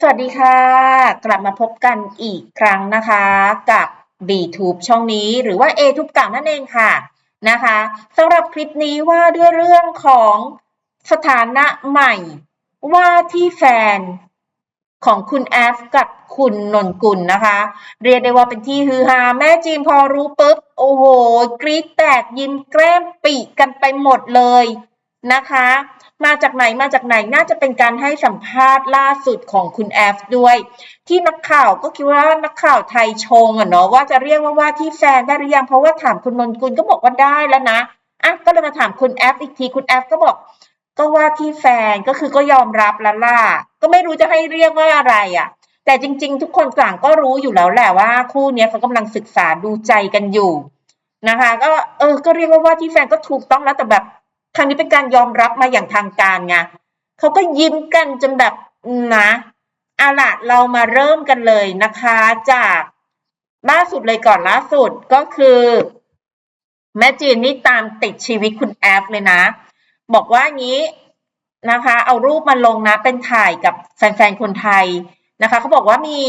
สวัสดีค่ะ กลับมาพบกันอีกครั้งนะคะกับ BTube ช่องนี้หรือว่า A ทุบเก่านั่นเองค่ะนะคะสำหรับคลิปนี้ว่าด้วยเรื่องของสถานะใหม่ ว่าที่แฟนของคุณแอฟกับคุณนนกุลนะคะ เรียกได้ว่าเป็นที่ฮือฮาแม่จีนพอรู้ปุ๊บ โอ้โห กรี๊ดแตกยิ้มแกล้มปีกันไปหมดเลย นะคะ มาจากไหนมาจากไหนน่าจะเป็นการให้สัมภาษณ์ล่าสุดของคุณแอฟด้วย ที่นักข่าวก็คิดว่านักข่าวไทยชงอะเนาะว่าจะเรียกว่าว่าที่แฟนได้หรือยังเพราะว่าถามคุณนนกุลก็บอกว่าได้แล้วนะอะก็เลยมาถามคุณแอฟอีกทีคุณแอฟก็บอก ก็ว่าที่แฟนก็คือก็ยอมรับแล้วล่ะก็ไม่รู้จะให้เรียกว่าอะไรอะ แต่จริง ๆ ทุกคนต่างก็รู้อยู่แล้วแหละว่า คู่นี้เขากำลังศึกษาดูใจกันอยู่นะคะ ก็เออก็เรียกว่าว่าที่แฟนก็ถูกต้องแล้วแต่แบบ ครั้งนี้เป็นการยอมรับมาอย่างทางการไงเขาก็ยิ้มกันจนแบบนะเอาล่ะเรามาเริ่มกันเลยนะคะ จากล่าสุดเลยก่อนล่าสุดก็คือ แม่จีนนี่ตามติดชีวิตคุณแอฟเลยนะ บอกว่างี้นะคะ เอารูปมาลงนะเป็นถ่ายกับแฟนๆคนไทยนะคะเขาบอกว่ามี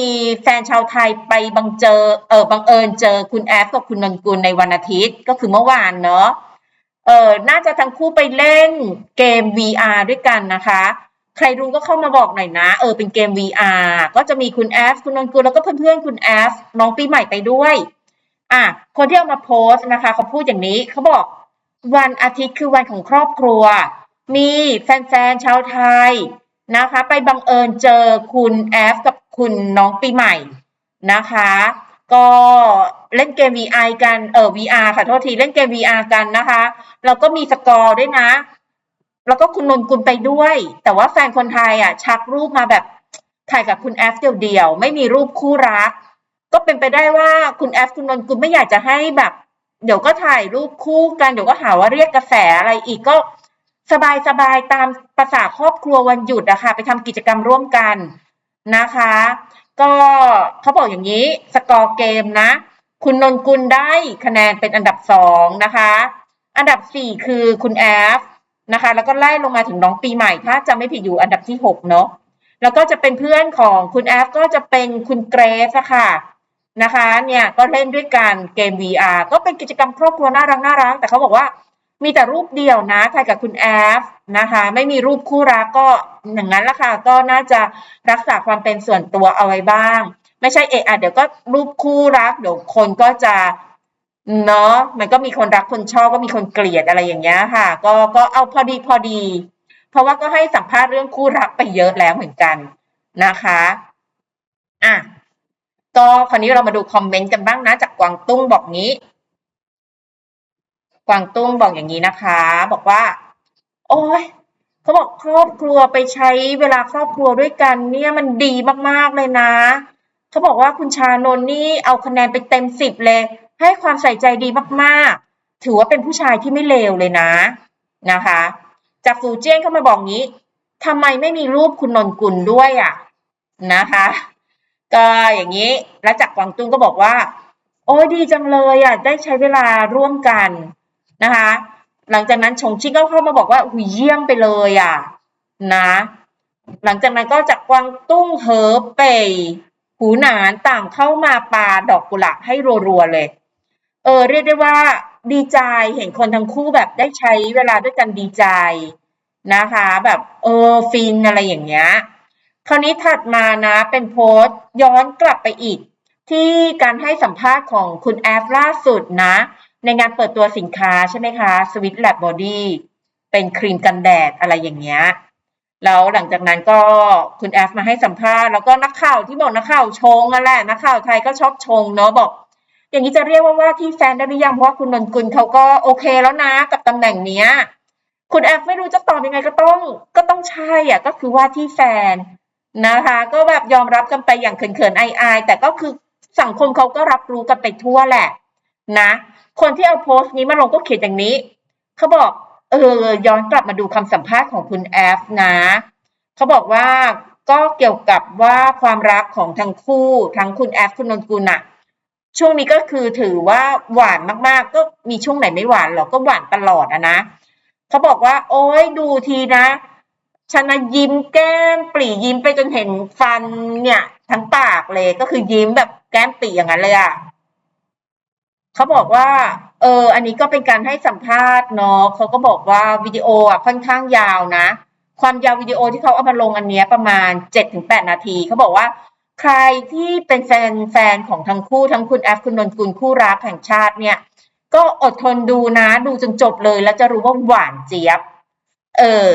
แฟนชาวไทยไปบังเจอเออบังเอิญเจอคุณแอฟกับคุณนนกุลในวันอาทิตย์ ก็คือเมื่อวานเนาะ เออน่าจะทั้งคู่ไปเล่นเกม VR ด้วยกันนะคะ ใครรู้ก็เข้ามาบอกหน่อยนะ เออ เป็นเกม VR ก็จะมีคุณแอฟ คุณนนกุลแล้วก็เพื่อนๆ คุณแอฟ น้องปีใหม่ไปด้วย อะ คนที่เอามาโพสต์นะคะเขาพูดอย่างนี้ เขาบอกวันอาทิตย์คือวันของครอบครัว มีแฟนๆ ชาวไทยนะคะ ไปบังเอิญเจอคุณแอฟกับคุณน้องปีใหม่นะคะ ก็เล่นเกม VR กันเออ VR ค่ะโทษทีเล่นเกม VR กันนะคะแล้วก็มีสกอร์ด้วยนะ แล้วก็คุณนนกุลไปด้วย แต่ว่าแฟนคนไทยอะ ชักรูปมาแบบถ่ายกับคุณแอฟเดียวๆไม่มีรูปคู่รัก ก็เป็นไปได้ว่าคุณแอฟคุณนนกุลไม่อยากจะให้แบบ เดี๋ยวก็ถ่ายรูปคู่กันเดี๋ยวก็หาว่าเรียกกระแสอะไรอีกก็สบายๆตามภาษาครอบครัววันหยุดอะค่ะไปทำกิจกรรมร่วมกัน นะคะ ก็เขาบอกอย่างนี้สกอร์เกมนะ คุณนนกุลได้คะแนนเป็นอันดับสองนะคะ อันดับสี่คือคุณแอฟนะคะ แล้วก็ไล่ลงมาถึงน้องปีใหม่ถ้าจะไม่ผิดอยู่อันดับที่หกเนาะแล้วก็จะเป็นเพื่อนของคุณแอฟก็จะเป็นคุณเกรซะค่ะนะคะ เนี่ยก็เล่นด้วยกันเกม VR ก็เป็นกิจกรรมครอบครัวน่ารักน่ารักแต่เขาบอกว่า มีแต่รูปเดียวนะถ่ายกับคุณแอฟนะคะ ไม่มีรูปคู่รักก็อย่างนั้นละค่ะ ก็น่าจะรักษาความเป็นส่วนตัวเอาไว้บ้าง ไม่ใช่เอะอะเดี๋ยวก็รูปคู่รักเดี๋ยวคนก็จะเนาะมันก็มีคนรักคนชอบก็มีคนเกลียดอะไรอย่างเงี้ยค่ะ ก็ก็เอาพอดีพอดี เพราะว่าก็ให้สัมภาษณ์เรื่องคู่รักไปเยอะแล้วเหมือนกันนะคะอะก็คราวนี้เรามาดูคอมเมนต์กันบ้างนะจากกวางตุ้งบอกงี้ กวางตุ้งบอกอย่างนี้นะคะ บอกว่า โอ้ยเขาบอกครอบครัวไปใช้เวลาครอบครัวด้วยกัน เนี่ยมันดีมากๆเลยนะเขาบอกว่าคุณชานนนี่เอาคะแนนไปเต็มสิบเลย ให้ความใส่ใจดีมากๆ ถือว่าเป็นผู้ชายที่ไม่เลวเลยนะนะคะ จากฟูเจี้ยนเข้ามาบอกงี้ทำไมไม่มีรูปคุณนนกุลด้วยอะนะคะ ก็อย่างนี้แล้วจากกวางตุ้งก็บอกว่า โอ้ยดีจังเลยอะ ได้ใช้เวลาร่วมกัน นะคะ หลังจากนั้นชงชิ่งก็เข้ามาบอกว่าหุยเยี่ยมไปเลยอะนะ หลังจากนั้นก็จากกวางตุ้งเหอเป่ยหูหนานต่างเข้ามาปาดอกกุหลาบให้รัวๆเลย เออเรียกได้ว่าดีใจเห็นคนทั้งคู่แบบได้ใช้เวลาด้วยกันดีใจนะคะ แบบเออฟินอะไรอย่างเงี้ยคราวนี้ถัดมานะเป็นโพสต์ย้อนกลับไปอีก ที่การให้สัมภาษณ์ของคุณแอฟล่าสุดนะ ในงานเปิดตัวสินค้าใช่ไหมคะ Sweet Lab Body เป็นครีมกันแดดอะไรอย่างเงี้ยแล้วหลังจากนั้นก็คุณแอฟมาให้สัมภาษณ์แล้วก็นักข่าวที่บอกนักข่าวชงนั่นแหละนักข่าวไทยก็ชอบชงเนาะบอก อย่างนี้จะเรียกว่าว่าที่แฟนได้หรือยังเพราะว่าคุณนนกุลเขาก็โอเคแล้วนะกับตำแหน่งเนี้ย คุณแอฟไม่รู้จะตอบยังไงก็ต้อง ก็ต้องใช่อะก็คือว่าที่แฟนนะคะ ก็แบบยอมรับกันไปอย่างเขินๆอายๆแต่ก็คือสังคมเขาก็รับรู้กันไปทั่วแหละ นะ คนที่เอาโพสต์นี้มาลงก็เขียนอย่างนี้ เขาบอก เออ ย้อนกลับมาดูคำสัมภาษณ์ของคุณแอฟนะ เขาบอกว่าก็เกี่ยวกับว่าความรักของทั้งคู่ ทั้งคุณแอฟคุณนนกุลอะช่วงนี้ก็คือถือว่าหวานมากๆ ก็มีช่วงไหนไม่หวานหรอกก็หวานตลอดอะนะเขาบอกว่า โอ้ยดูทีนะฉันนะยิ้มแก้มปรียิ้มไปจนเห็นฟันเนี่ย ทั้งปากเลยก็คือยิ้มแบบแก้มปรีอย่างนั้นเลยอะ เขาบอกว่า เออ อันนี้ก็เป็นการให้สัมภาษณ์เนาะเขาก็บอกว่าวิดีโออะค่อนข้างยาวนะ ความยาววิดีโอที่เขาเอามาลงอันเนี้ยประมาณเจ็ดถึงแปดนาที เขาบอกว่า ใครที่เป็นแฟนแฟนของทั้งคู่ทั้งคุณแอฟคุณนนกุลคู่รักแห่งชาติเนี่ย ก็อดทนดูนะดูจนจบเลยแล้วจะรู้ว่าหวานเจี๊ยบ เออ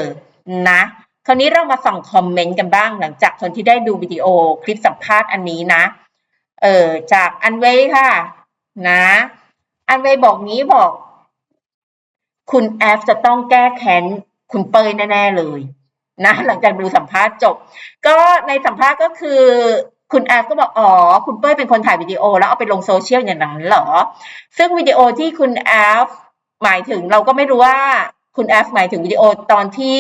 นะคราวนี้เรามาส่องคอมเมนต์กันบ้างหลังจากคนที่ได้ดูวิดีโอคลิปสัมภาษณ์อันนี้นะ เออจากอันเวย์ค่ะ นะ อันเวย์บอกงี้บอก คุณแอฟจะต้องแก้แค้นคุณเปยแน่ๆเลยนะหลังจากดูสัมภาษณ์จบ ก็ในสัมภาษณ์ก็คือคุณแอฟก็บอกอ๋อคุณเป้ยเป็นคนถ่ายวิดีโอ แล้วเอาไปลงโซเชียลอย่างนั้นเหรอ ซึ่งวิดีโอที่คุณแอฟหมายถึงเราก็ไม่รู้ว่าคุณแอฟหมายถึงวิดีโอตอนที่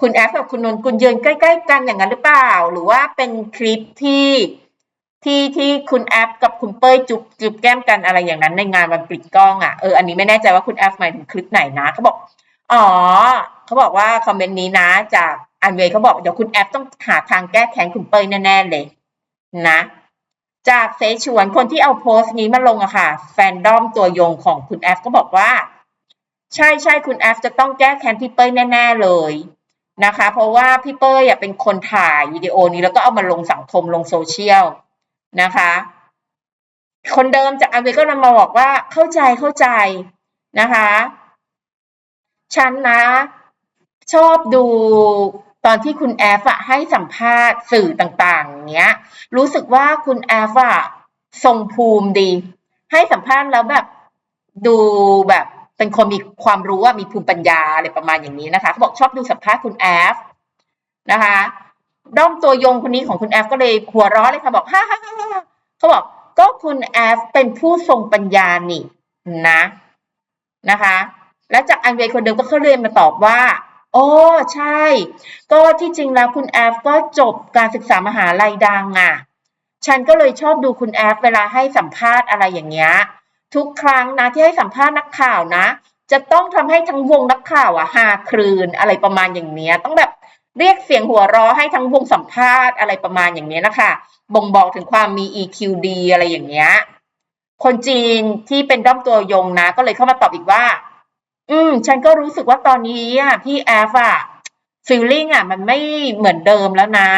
คุณแอฟกับคุณนนกุลยืนใกล้ ๆ กันอย่างนั้นหรือเปล่า หรือว่าเป็นคลิปที่ ที่ที่คุณแอฟกับคุณเป้ยจุบจุบแก้มกันอะไรอย่างนั้นในงานวันปิดกล้องอะเอออันนี้ไม่แน่ใจว่าคุณแอฟหมายถึงคลิปไหนนะเขาบอกอ๋อเขาบอกว่าคอมเมนต์นี้นะจากอันเวย์เขาบอกเดี๋ยวคุณแอฟต้องหาทางแก้แค้นคุณเป้ยแน่ๆเลยนะ จากเสฉวนคนที่เอาโพสต์นี้มาลงอะค่ะ แฟนดอมตัวยงของคุณแอฟก็บอกว่า ใช่ใช่คุณแอฟจะต้องแก้แค้นพี่เป้ยแน่ ๆเลยนะคะ เพราะว่าพี่เป้ยเป็นคนถ่ายวิดีโอนี้แล้วก็เอามาลงสังคมลงโซเชียล นะคะ คนเดิมจากอันเวย์ก็นำมาบอกว่าเข้าใจเข้าใจนะคะ ฉันนะชอบดูตอนที่คุณแอฟอะให้สัมภาษณ์สื่อต่างๆเงี้ย รู้สึกว่าคุณแอฟอะทรงภูมิดี ให้สัมภาษณ์แล้วแบบดูแบบเป็นคนมีความรู้ว่ามีภูมิปัญญาอะไรประมาณอย่างนี้นะคะเขาบอกชอบดูสัมภาษณ์คุณแอฟนะคะ ด้อมตัวยงคนนี้ของคุณแอฟก็เลยหัวเร้อเลยค่ะบอกฮ่าฮ่าฮ่าเขาบอกก็คุณแอฟเป็นผู้ทรงปัญญานี่นะนะคะ และจากอันเวย์คนเดิมก็เขาเรียนมาตอบว่าโอ้ใช่ ก็ที่จริงแล้วคุณแอฟก็จบการศึกษามหาลัยดังอะ ฉันก็เลยชอบดูคุณแอฟเวลาให้สัมภาษณ์อะไรอย่างเงี้ยทุกครั้งนะที่ให้สัมภาษณ์นักข่าวนะ จะต้องทำให้ทั้งวงนักข่าวอะฮาครืนอะไรประมาณอย่างเนี้ย ต้องแบบ เรียกเสียงหัวเราะให้ทั้งวงสัมภาษณ์อะไรประมาณอย่างนี้นะคะบ่งบอกถึงความมี EQ ดีอะไรอย่างเงี้ย คนจีนที่เป็นด้อมตัวยงนะ ก็เลยเข้ามาตอบอีกว่า อืม ฉันก็รู้สึกว่าตอนนี้อะพี่แอฟอะฟีลลิ่งอะ มันไม่เหมือนเดิมแล้วนะ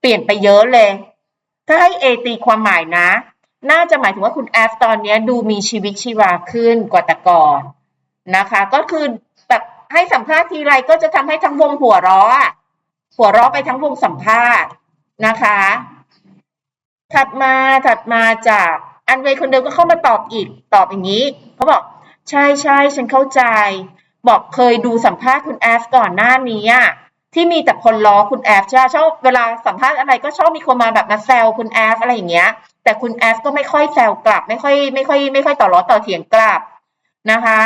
เปลี่ยนไปเยอะเลย ถ้าให้เอตีความหมายนะ น่าจะหมายถึงว่าคุณแอฟตอนนี้ดูมีชีวิตชีวาขึ้นกว่าแต่ก่อนนะคะ ก็คือแบบให้สัมภาษณ์ทีไรก็จะทำให้ทั้งวงหัวเราะ หัวเราะไปทั้งวงสัมภาษณ์นะคะ ถัดมาถัดมาจากอันเวย์คนเดิมก็เข้ามาตอบอีกตอบอย่างนี้เขาบอกใช่ใช่ฉันเข้าใจ บอกเคยดูสัมภาษณ์คุณแอฟก่อนหน้านี้อะที่มีแต่คนล้อคุณแอฟใช่ชอบเวลาสัมภาษณ์อะไรก็ชอบมีคนมาแบบมาแซวคุณแอฟอะไรอย่างเงี้ย แต่คุณแอฟก็ไม่ค่อยแซวกลับ ไม่ค่อยไม่ค่อยไม่ค่อยต่อล้อต่อเถียงกลับนะคะ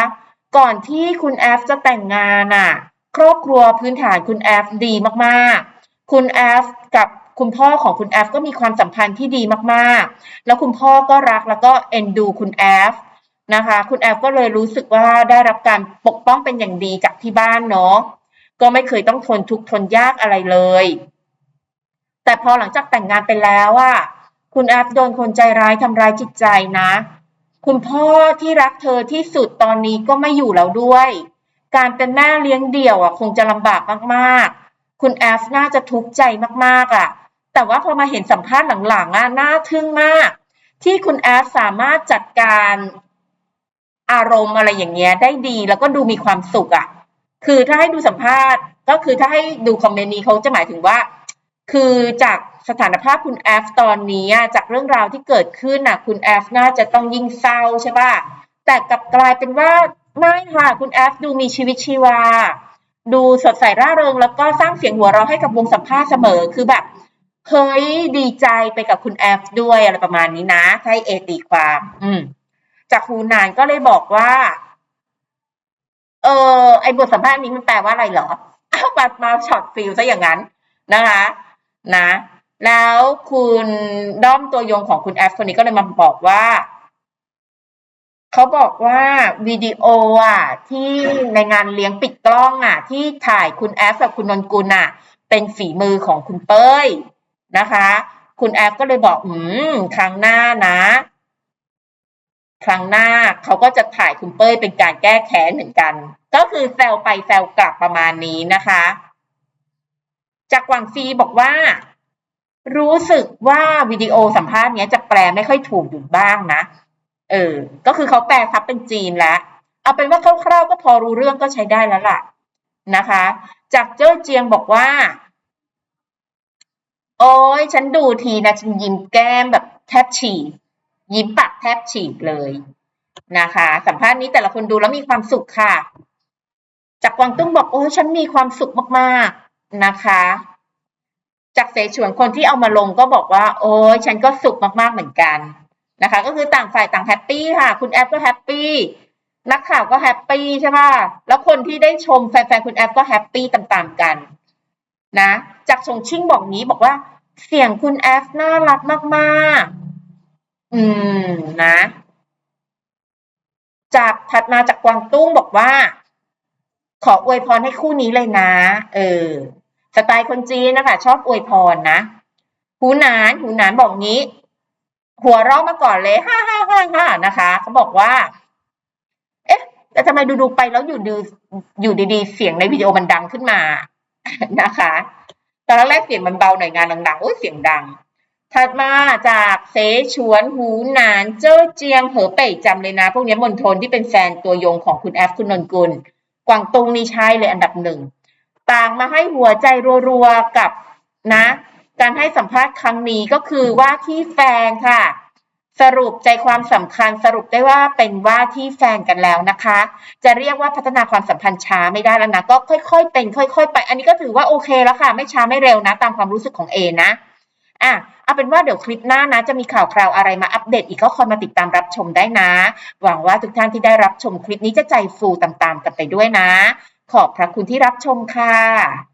ก่อนที่คุณแอฟจะแต่งงานอะ ครอบครัวพื้นฐานคุณแอฟดีมากๆ คุณแอฟกับคุณพ่อของคุณแอฟก็มีความสัมพันธ์ที่ดีมากๆ แล้วคุณพ่อก็รักแล้วก็เอ็นดูคุณแอฟนะคะ คุณแอฟก็เลยรู้สึกว่าได้รับการปกป้องเป็นอย่างดีจากที่บ้านเนาะ ก็ไม่เคยต้องทนทุกข์ทนยากอะไรเลย แต่พอหลังจากแต่งงานไปแล้วอะคุณแอฟโดนคนใจร้ายทำร้ายจิตใจนะ คุณพ่อที่รักเธอที่สุดตอนนี้ก็ไม่อยู่แล้วด้วย การเป็นแม่เลี้ยงเดี่ยวอะคงจะลำบากมากๆ คุณแอฟน่าจะทุกข์ใจมากๆอะ แต่ว่าพอมาเห็นสัมภาษณ์หลังๆอะน่าทึ่งมาก ที่คุณแอฟสามารถจัดการอารมณ์อะไรอย่างเงี้ยได้ดีแล้วก็ดูมีความสุขอะ คือถ้าให้ดูสัมภาษณ์ก็คือถ้าให้ดูคอมเมนต์นี้เขาจะหมายถึงว่า คือจากสถานภาพคุณแอฟตอนนี้อะจากเรื่องราวที่เกิดขึ้นน่ะ คุณแอฟน่าจะต้องยิ่งเศร้าใช่ป่ะแต่กลับกลายเป็นว่า ไม่ค่ะ คุณแอฟดูมีชีวิตชีวา ดูสดใสร่าเริง แล้วก็สร้างเสียงหัวเราะให้กับวงสัมภาษณ์เสมอคือแบบเฮ้ยดีใจไปกับคุณแอฟด้วยอะไรประมาณนี้นะให้เอตีความ อืม จากฮูนานก็เลยบอกว่า เออไอบทสัมภาษณ์นี้มันแปลว่าอะไรเหรออ้าวมามาช็อตฟิลซะอย่างนั้นนะคะ นะ แล้วคุณด้อมตัวยงของคุณแอฟคนนี้ก็เลยมาบอกว่า เขาบอกว่าวิดีโออะที่ในงานเลี้ยงปิดกล้องอะ ที่ถ่ายคุณแอฟกับคุณนนกุลอะ เป็นฝีมือของคุณเป้ยนะคะ คุณแอฟก็เลยบอกอืมครั้งหน้านะ ครั้งหน้าเขาก็จะถ่ายคุณเป้ยเป็นการแก้แค้นเหมือนกัน ก็คือแซวไปแซวกลับประมาณนี้นะคะ จากหวังซีบอกว่า รู้สึกว่าวิดีโอสัมภาษณ์เนี้ยจะแปลไม่ค่อยถูกอยู่บ้างนะ เออ ก็คือเขาแปลทับเป็นจีนแล้ว เอาเป็นว่าคร่าวๆก็พอรู้เรื่องก็ใช้ได้แล้วล่ะนะคะ จากเจ้าเจียงบอกว่า โอ้ยฉันดูทีนะฉันยิ้มแก้มแบบแทบฉีกยิ้มปากแทบฉีกเลยนะคะ สัมภาษณ์นี้แต่ละคนดูแล้วมีความสุขค่ะ จากกวางตุ้งบอกโอ้ยฉันมีความสุขมากๆนะคะ จากเสฉวนคนที่เอามาลงก็บอกว่า โอ้ยฉันก็สุขมากๆเหมือนกัน นะคะ ก็คือต่างฝ่ายต่างแฮปปี้ค่ะ คุณแอฟก็แฮปปี้นักข่าวก็แฮปปี้ใช่ป่ะแล้วคนที่ได้ชมแฟนๆคุณแอฟก็แฮปปี้ตามๆกันนะจากชงชิ่งบอกนี้บอกว่า เสียงคุณแอฟน่ารักมากๆ อืมนะ จากถัดมาจากกวางตุ้งบอกว่า ขออวยพรให้คู่นี้เลยนะ เออสไตล์คนจีนนะคะ ชอบอวยพรนะหูหนานหูหนานบอกงี้ หัวเราะมาก่อนเลยฮ่าฮ่าฮ่าฮ่านะคะเขาบอกว่า เอ๊ะแต่ทำไมดูดูไปแล้วอยู่ดูอยู่ดีๆ เสียงในวิดีโอมันดังขึ้นมานะคะตอนแรกเสียงมันเบาหน่อยงานดังๆโอ้ยเสียงดัง ถัดมาจากเสฉวนหูหนาน เจ้าเจียงเหอเป่ยจำเลยนะ พวกนี้มณฑลที่เป็นแฟนตัวยงของคุณแอฟคุณนนกุลกวางตุงนี่ใช่เลยอันดับหนึ่งต่างมาให้หัวใจรัวๆกับนะ การให้สัมภาษณ์ครั้งนี้ก็คือว่าที่แฟนค่ะ สรุปใจความสำคัญสรุปได้ว่าเป็นว่าที่แฟนกันแล้วนะคะ จะเรียกว่าพัฒนาความสัมพันธ์ช้าไม่ได้แล้วนะก็ค่อย ๆ เป็น ค่อย ๆ ไป อันนี้ก็ถือว่าโอเคแล้วค่ะ ไม่ช้าไม่เร็วนะ ตามความรู้สึกของเอนะอะเอาเป็นว่าเดี๋ยวคลิปหน้านะ จะมีข่าวคราวอะไรมาอัปเดตอีกก็คอยมาติดตามรับชมได้นะ หวังว่าทุกท่านที่ได้รับชมคลิปนี้จะใจฟูตามๆกันไปด้วยนะ ขอบพระคุณที่รับชมค่ะ